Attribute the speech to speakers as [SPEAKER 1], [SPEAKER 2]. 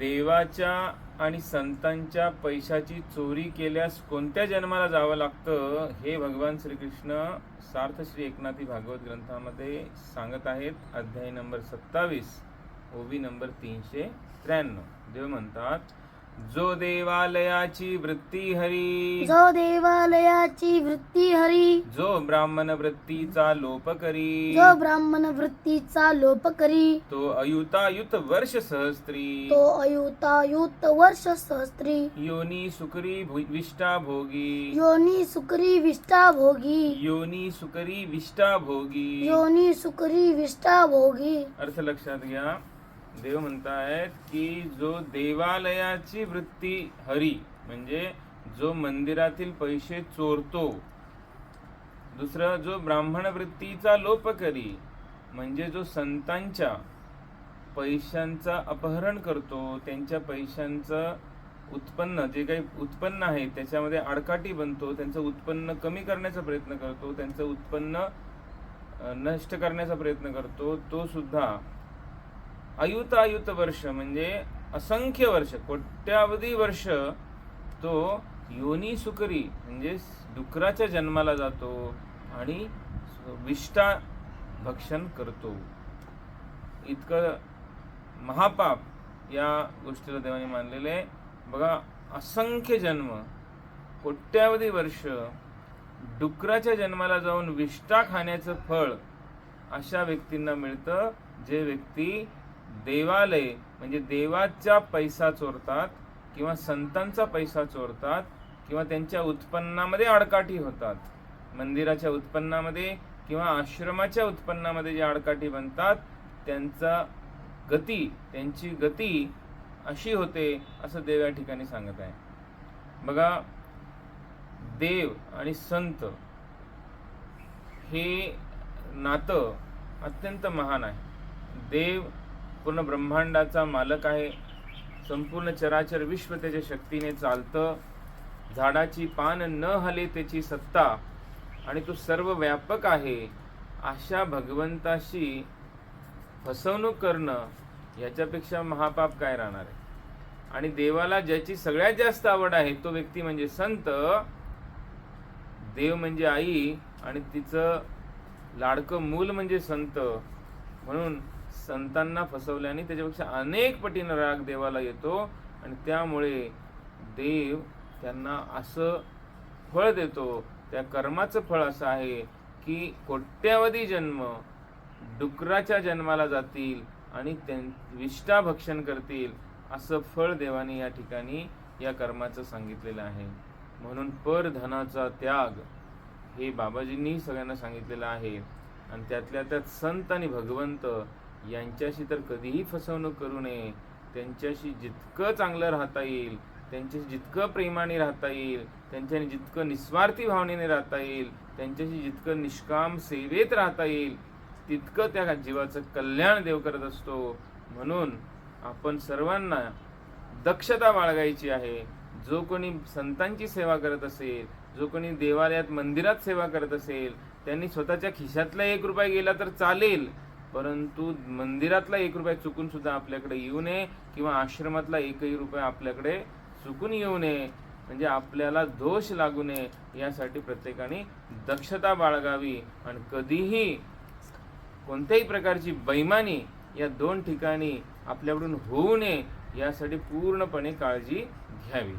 [SPEAKER 1] देवाच्या आणि संतांच्या पैशाची चोरी केल्यास कोणत्या जन्माला जावं लागतं हे भगवान श्रीकृष्ण सार्थ श्री एकनाथी भागवत ग्रंथामध्ये सांगत आहेत. अध्याय नंबर सत्तावीस ओवी नंबर तीनशे त्र्याण्णव. देव म्हणतात जो देवालयाची वृत्ती हरी
[SPEAKER 2] जो देवालयाची वृत्ती हरी
[SPEAKER 1] जो ब्राह्मण वृत्तीचा लोप करी
[SPEAKER 2] जो ब्राह्मण वृत्तीचा लोप करी
[SPEAKER 1] तो अयुतायुत वर्ष सहस्त्री
[SPEAKER 2] तो अयुतायुत वर्ष सहस्त्री
[SPEAKER 1] योनी सुकरी भु- विष्टा भोगी
[SPEAKER 2] योनी सुकरी विष्टा भोगी
[SPEAKER 1] योनी सुकरी विष्टा भोगी।
[SPEAKER 2] योनी सुकरी विष्टा भोगी।
[SPEAKER 1] अर्थ लक्षात घ्या। देव म्हणतायत की जो देवालयाची वृत्ती हरी म्हणजे जो मंदिरातील पैसे चोरतो. दुसरं जो ब्राह्मण वृत्तीचा लोप करी म्हणजे जो संतांच्या पैशांचा अपहरण करतो त्यांच्या पैशांचं उत्पन्न जे काही उत्पन्न आहे त्याच्यामध्ये आडकाठी बनतो त्यांचं उत्पन्न कमी करण्याचा प्रयत्न करतो त्यांचं उत्पन्न नष्ट करण्याचा प्रयत्न करतो तो सुद्धा अयुतायुत वर्ष म्हणजे असंख्य वर्ष कोट्यावधी वर्ष तो योनी सुकरी म्हणजे डुकराच्या जन्माला जातो आणि विष्टा भक्षण करतो. इतकं महापाप या गोष्टीला देवाने मानलेले आहे. बघा असंख्य जन्म कोट्यावधी वर्ष डुकराच्या जन्माला जाऊन विष्टा खाण्याचं फळ अशा व्यक्तींना मिळतं जे व्यक्ती देवालय म्हणजे देवाचा पैसा चोरतात किंवा संतांचा पैसा चोरतात किंवा त्यांच्या उत्पन्नामध्ये आडकाठी होतात. मंदिराच्या उत्पन्नामध्ये किंवा आश्रमाच्या उत्पन्नामध्ये जे आडकाठी बनतात त्यांचा गती त्यांची गती अशी होते असं देव या ठिकाणी सांगत आहे. बघा देव आणि संत हे नातं अत्यंत महान आहे. देव पूर्ण ब्रह्मांडाचा मालक आहे. संपूर्ण चराचर विश्व त्याच्या शक्तीने चालतं. झाडाची पान न हले त्याची सत्ता. आणि तो सर्व व्यापक आहे. अशा भगवंताशी फसवणूक करणं याच्यापेक्षा महापाप काय राहणार आहे? आणि देवाला ज्याची सगळ्यात जास्त आवड आहे तो व्यक्ती म्हणजे संत. देव म्हणजे आई आणि तिचं लाडकं मूल म्हणजे संत. म्हणून संतांना फसवल्याने त्याच्यापेक्षा अनेक पटीनं राग देवाला येतो आणि त्यामुळे देव त्यांना असं फळ देतो. त्या कर्माचं फळ असं आहे की कोट्यावधी जन्म डुकराच्या जन्माला जातील आणि त्यां विष्ठा भक्षण करतील असं फळ देवाने या ठिकाणी या कर्माचं सांगितलेलं आहे. म्हणून परधनाचा त्याग हे बाबाजींनी सगळ्यांना सांगितलेलं आहे. आणि त्यातल्या त्यात संत आणि भगवंत यांच्याशी तर कधीही फसवणूक करू नये. त्यांच्याशी जितकं चांगलं राहता येईल त्यांच्याशी जितकं प्रेमाने राहता येईल त्यांच्याने जितकं निस्वार्थी भावनेने राहता येईल त्यांच्याशी जितकं निष्काम सेवेत राहता येईल तितकं त्या जीवाचं कल्याण देव करत असतो. म्हणून आपण सर्वांना दक्षता बाळगायची आहे. जो कोणी संतांची सेवा करत असेल जो कोणी देवालयात मंदिरात सेवा करत असेल त्यांनी स्वतःच्या खिशातला एक रुपया गेला तर चालेल. परंतु मंदिरातला एक रुपया चुकून सुद्धा आपल्याकडे येऊ नये किंवा आश्रमातला एकही रुपया आपल्याकडे चुकून येऊ नये म्हणजे आपल्याला दोष लागू नये यासाठी प्रत्येकाने दक्षता बाळगावी. आणि कधीही कोणत्याही प्रकारची बैमानी या दोन ठिकाणी आपल्याकडून होऊ नये यासाठी पूर्णपणे काळजी घ्यावी.